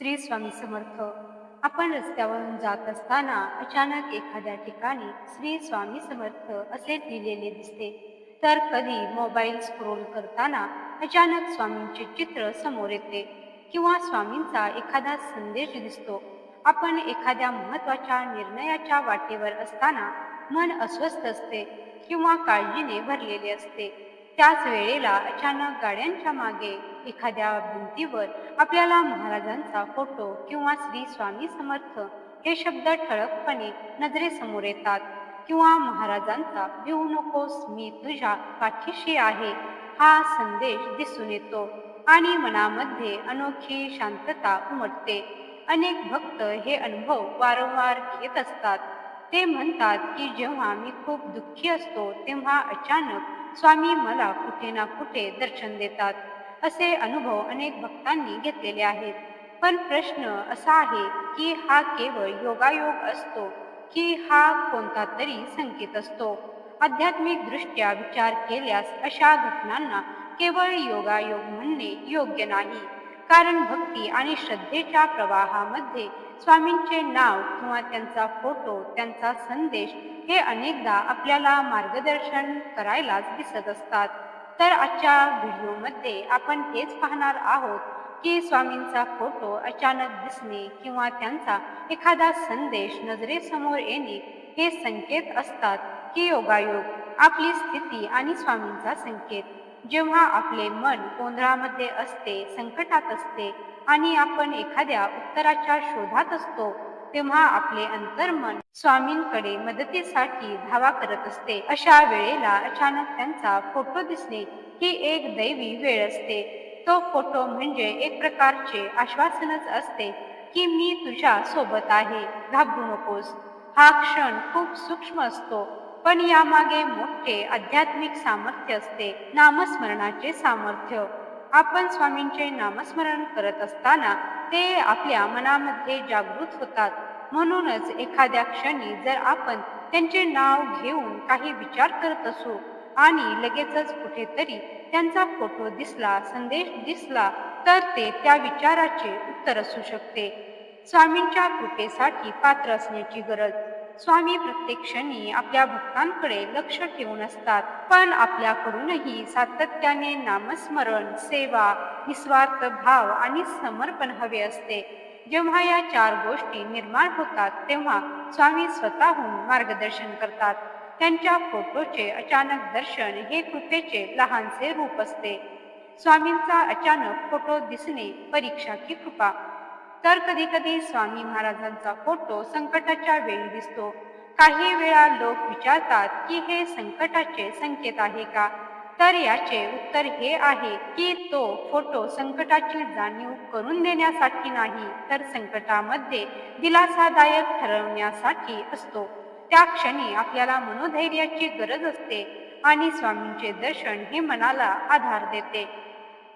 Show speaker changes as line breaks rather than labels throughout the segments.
श्री स्वामी समर्थ. आपण रस्त्यावरून जात असताना अचानक एखाद्या ठिकाणी श्री स्वामी समर्थ असे लिहिलेले दिसते. तर कधी मोबाईल स्क्रोल करताना अचानक स्वामींचे चित्र समोर येते किंवा स्वामींचा एखादा संदेश दिसतो. आपण एखाद्या महत्त्वाच्या निर्णयाच्या वाटेवर असताना मन अस्वस्थ असते किंवा काळजीने भरलेले असते. त्याच वेळेला अचानक गाड्यांच्या मागे एखाद्या भिंतीवर आपल्याला महाराजांचा फोटो किंवा श्री स्वामी समर्थ हे शब्द ठळकपणे नजरेसमोर येतात. किंवा महाराजांचा भिवू नकोस मी तुझ्या पाठीशी आहे हा संदेश दिसून येतो आणि मनामध्ये अनोखी शांतता उमटते. अनेक भक्त हे अनुभव वारंवार घेत असतात. ते म्हणतात की जेव्हा मी खूप दुःखी असतो तेव्हा अचानक स्वामी मला कुठे ना कुठे दर्शन देतात. असे अनुभव अनेक भक्तांनी घेतलेले आहेत. पण प्रश्न असा आहे की हा केवळ योगायोग असतो की हा कोणता तरी संकेत असतो? आध्यात्मिक दृष्ट्या विचार केल्यास अशा घटनांना केवळ योगायोग म्हणणे योग्य नाही. कारण भक्ती आणि श्रद्धेच्या प्रवाहामध्ये स्वामींचे नाव किंवा त्यांचा फोटो त्यांचा संदेश हे अनेकदा आपल्याला मार्गदर्शन करायलाच दिसत असतात. तर आजच्या व्हिडिओमध्ये आपण हेच पाहणार आहोत की स्वामींचा फोटो अचानक दिसणे किंवा त्यांचा एखादा संदेश नजरेसमोर येणे हे संकेत असतात की योगायोग आपली स्थिती आणि स्वामींचा संकेत. जेव्हा आपले मन गोंधळामध्ये असते संकटात असते आणि आपण एखाद्या उत्तराच्या शोधात असतो तेव्हा आपले अंतर्मन स्वामींकडे मदतीसाठी धावा करत असते. अशा वेळेला अचानक त्यांचा फोटो दिसणे ही एक दैवी वेळ असते. तो फोटो म्हणजे एक प्रकारचे आश्वासनच असते की मी तुझ्या सोबत आहे. घाबरू नकोस. हा क्षण खूप सूक्ष्म असतो. पण यामागे मोठे आध्यात्मिक सामर्थ्य असते. नामस्मरणाचे सामर्थ्य. आपण स्वामींचे नामस्मरण करत असताना ते आपल्या मनामध्ये जागृत होतात. म्हणूनच एखाद्या क्षणी जर आपण त्यांचे नाव घेऊन काही विचार करत असू आणि लगेचच कुठेतरी त्यांचा फोटो दिसला संदेश दिसला तर ते त्या विचाराचे उत्तर असू शकते. स्वामींच्या कृपेसाठी पात्र असण्याची गरज. स्वामी प्रत्येक क्षणी आपल्या भक्तांकडे लक्ष ठेवून असतात. पण आपल्याकडूनही सातत्याने नामस्मरण सेवा निस्वार्थ भाव आणि समर्पण हवे असते. जेव्हा या चार गोष्टी निर्माण होतात तेव्हा स्वामी स्वतःहून मार्गदर्शन करतात. त्यांच्या फोटोचे अचानक दर्शन हे कृपेचे लहानसे रूप असते. स्वामींचा अचानक फोटो दिसणे परीक्षा की कृपा. तर कधी कधी स्वामी महाराजांचा फोटो संकटाच्या वेळी दिसतो. काही वेळा लोक विचारतात की हे संकटाचे संकेत आहे का? तर याचे उत्तर हे आहे की तो फोटो संकटाची जाणीव करून देण्यासाठी नाही तर संकटामध्ये दिलासादायक ठरवण्यासाठी असतो. त्या क्षणी आपल्याला मनोधैर्याची गरज असते आणि स्वामींचे दर्शन हे मनाला आधार देते.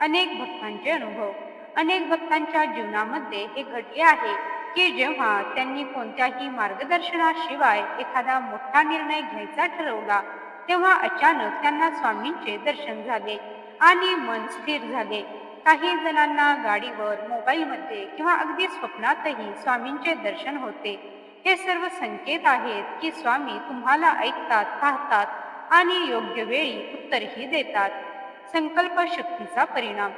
अनेक भक्तांचे अनुभव. अनेक भक्तांच्या जीवनामध्ये हे घडले आहे की जेव्हा त्यांनी कोणत्याही मार्गदर्शनाशिवाय एखादा मोठा निर्णय घ्यायचा ठरवला तेव्हा अचानक त्यांना स्वामींचे दर्शन झाले आणि मन स्थिर झाले. काही जणांना गाडीवर मोबाईलमध्ये किंवा अगदी स्वप्नातही स्वामींचे दर्शन होते. हे सर्व संकेत आहेत की स्वामी तुम्हाला ऐकतात पाहतात आणि योग्य वेळी उत्तरही देतात. संकल्प शक्तीचा परिणाम.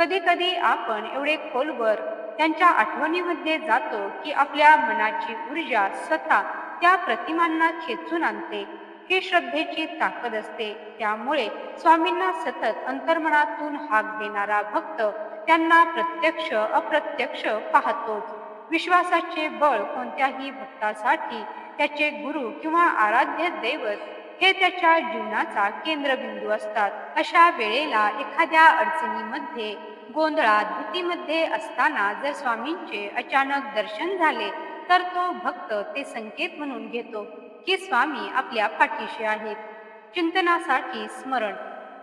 कधी कधी आपण एवढे खोलवर त्यांच्या आठवणीमध्ये जातो की आपल्या मनाची ऊर्जा स्वतः त्या प्रतिमांना खेचून आणते. ही श्रद्धेची ताकद असते. त्यामुळे स्वामींना सतत अंतर्मनातून हाक देणारा भक्त त्यांना प्रत्यक्ष अप्रत्यक्ष पाहतोच. विश्वासाचे बळ कोणत्याही भक्तासाठी त्याचे गुरु किंवा आराध्य दैवत हे त्याच्या जीवनाचा केंद्रबिंदू असतात. अशा वेळेला एखाद्या अडचणीमध्ये गोंधळात भीतीमध्ये असताना जर स्वामींचे अचानक दर्शन झाले तर तो भक्त ते संकेत म्हणून घेतो की स्वामी आपल्या पाठीशी आहेत. चिंतनासाठी स्मरण.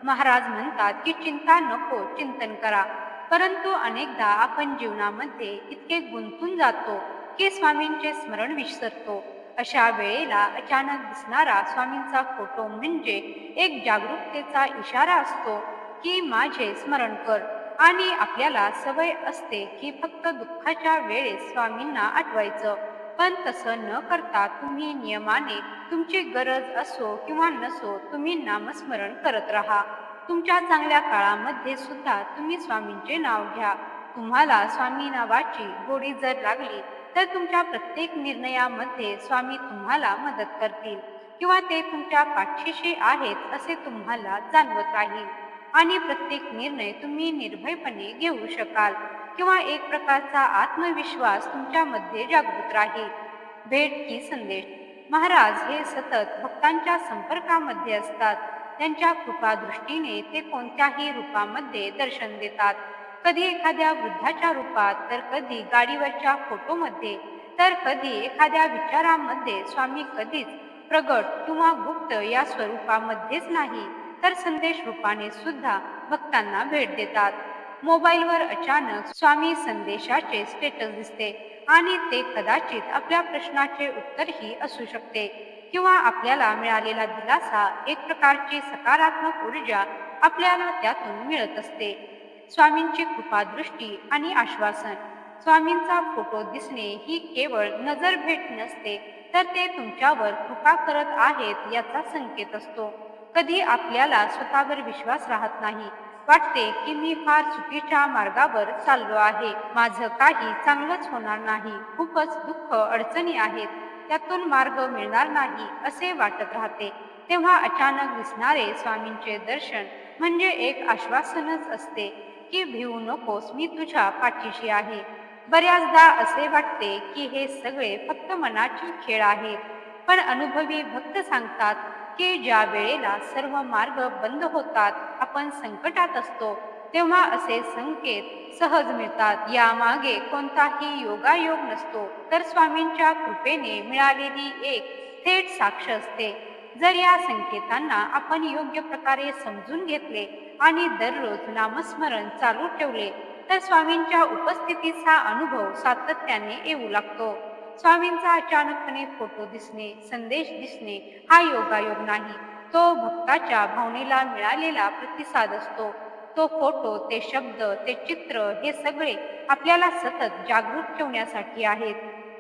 महाराज म्हणतात की चिंता नको चिंतन करा. परंतु अनेकदा आपण जीवनामध्ये इतके गुंतून जातो की स्वामींचे स्मरण विसरतो. अशा वेळेला अचानक दिसणारा स्वामींचा फोटो म्हणजे एक जागरूकतेचा इशारा असतो की माझे स्मरण कर. आणि आपल्याला सवय असते की फक्त दुःखाच्या वेळेस स्वामींना आठवायचं. पण तसं न करता तुम्ही नियमाने तुमची गरज असो किंवा नसो तुम्ही नामस्मरण करत राहा. तुमच्या चांगल्या काळामध्ये सुद्धा तुम्ही स्वामींचे नाव घ्या. तुम्हाला स्वामी नावाची गोडी जर लागली तर तुमच्या प्रत्येक निर्णयामध्ये स्वामी तुम्हाला मदत करतील किंवा ते तुमच्या पाठीशी आहेत असे तुम्हाला जाणवत राहील आणि प्रत्येक निर्णय तुम्ही निर्भयपणे घेऊ शकाल किंवा एक प्रकारचा आत्मविश्वास तुमच्यामध्ये जागृत राहील. भेट की संदेश. महाराज हे सतत भक्तांच्या संपर्कामध्ये असतात. त्यांच्या कृपादृष्टीने ते कोणत्याही रूपामध्ये दर्शन देतात. कधी एखाद्या वृद्धाच्या रूपात तर कधी गाडीवरच्या फोटोमध्ये तर कधी एखाद्या विचारामध्ये स्वामी कधीच प्रगट किंवा गुप्त या स्वरूपामध्येच नाही तर संदेश रूपाने सुद्धा भक्तांना भेट देतात. मोबाईलवर अचानक स्वामी संदेशाचे स्टेटस दिसते आणि ते कदाचित आपल्या प्रश्नाचे उत्तरही असू शकते किंवा आपल्याला मिळालेला दिलासा एक प्रकारची सकारात्मक ऊर्जा आपल्याला त्यातून मिळत असते. स्वामींची कृपादृष्टी आणि आश्वासन. स्वामींचा फोटो दिसणे ही केवळ नजर भेट नसते तर ते तुमच्यावर कृपा करत आहेत याचा संकेत असतो. कधी आपल्याला स्वतःवर विश्वास राहत नाही. वाटते की मी फार चुकीच्या मार्गावर चाललो आहे. माझं काही चांगलंच होणार नाही. खूपच दुःख अडचणी आहेत. त्यातून मार्ग मिळणार नाही असे वाटत राहते. तेव्हा अचानक दिसणारे स्वामींचे दर्शन म्हणजे एक आश्वासनच असते. की भिवू नकोस मी तुझ्या पाठीशी आहे. बऱ्याचदा असे वाटते की हे सगळे फक्त मनाचे खेळ आहेत पण अनुभवी भक्त सांगतात की ज्या वेळेला सर्व मार्ग बंद होतात आपण संकटात असतो तेव्हा असे संकेत सहज मिळतात. यामागे कोणताही योगायोग नसतो तर स्वामींच्या कृपेने मिळालेली एक थेट साक्ष असते. जर या संकेतांना आपण योग्य प्रकारे समजून घेतले आणि दररोज नामस्मरण चालू ठेवले तर स्वामींच्या उपस्थितीचा अनुभव सातत्याने येऊ लागतो. स्वामींचा अचानकपणे फोटो दिसणे संदेश दिसणे हा योगायोग नाही. तो भक्ताच्या भावनेला मिळालेला प्रतिसाद असतो. तो फोटो ते शब्द ते चित्र हे सगळे आपल्याला सतत जागृत ठेवण्यासाठी आहेत.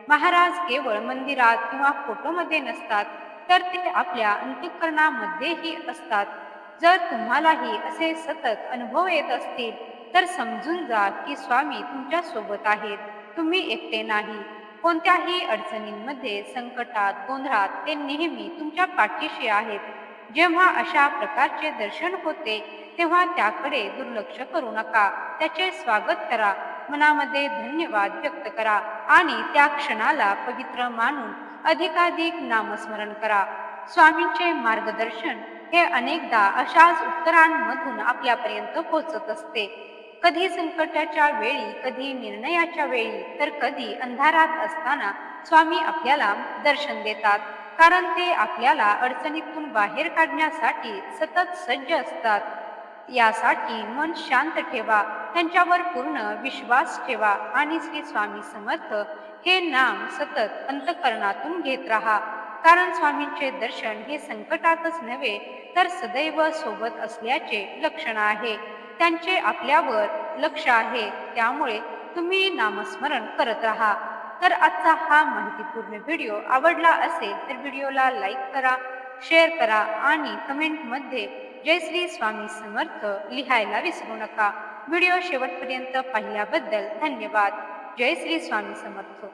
महाराज केवळ मंदिरात किंवा फोटोमध्ये नसतात तर ते आपल्या अंतकरणामध्येही असतात. जर तुम्हालाही असे सतत अनुभव येत असतील तर समजून जा की स्वामी तुमच्यासोबत आहेत. तुम्ही एकटे नाही. कोणत्याही अडचणींमध्ये संकटात गोंधळात ते नेहमी तुमच्या पाठीशी आहेत. जेव्हा अशा प्रकारचे दर्शन होते तेव्हा त्याकडे दुर्लक्ष करू नका. त्याचे स्वागत करा. मनामध्ये धन्यवाद व्यक्त करा आणि त्या क्षणाला पवित्र मानून अधिकाधिक नामस्मरण करा. स्वामींचे मार्गदर्शन हे अनेकदा अशाच उत्तरांमधून आपल्यापर्यंत पोहोचत असते. कधी संकटाच्या वेळी कधी निर्णयाच्या वेळी तर कधी अंधारात असताना स्वामी आपल्याला दर्शन देतात. कारण ते आपल्याला अडचणीतून बाहेर काढण्यासाठी सतत सज्ज असतात. यासाठी मन शांत ठेवा त्यांच्यावर पूर्ण विश्वास ठेवा आणि श्री स्वामी समर्थ हे नाम सतत अंतकरणातून घेत राहा. कारण स्वामींचे दर्शन हे संकटातच नव्हे तर सदैव सोबत असल्याचे लक्षण आहे. त्यांचे आपल्यावर लक्ष आहे त्यामुळे तुम्ही नामस्मरण करत राहा. तर आजचा हा माहितीपूर्ण व्हिडिओ आवडला असेल तर व्हिडिओला लाईक करा शेअर करा आणि कमेंटमध्ये जय श्री स्वामी समर्थ लिहायला विसरू नका. व्हिडिओ शेवटपर्यंत पाहिल्याबद्दल धन्यवाद. जय श्री स्वामी समर्थ.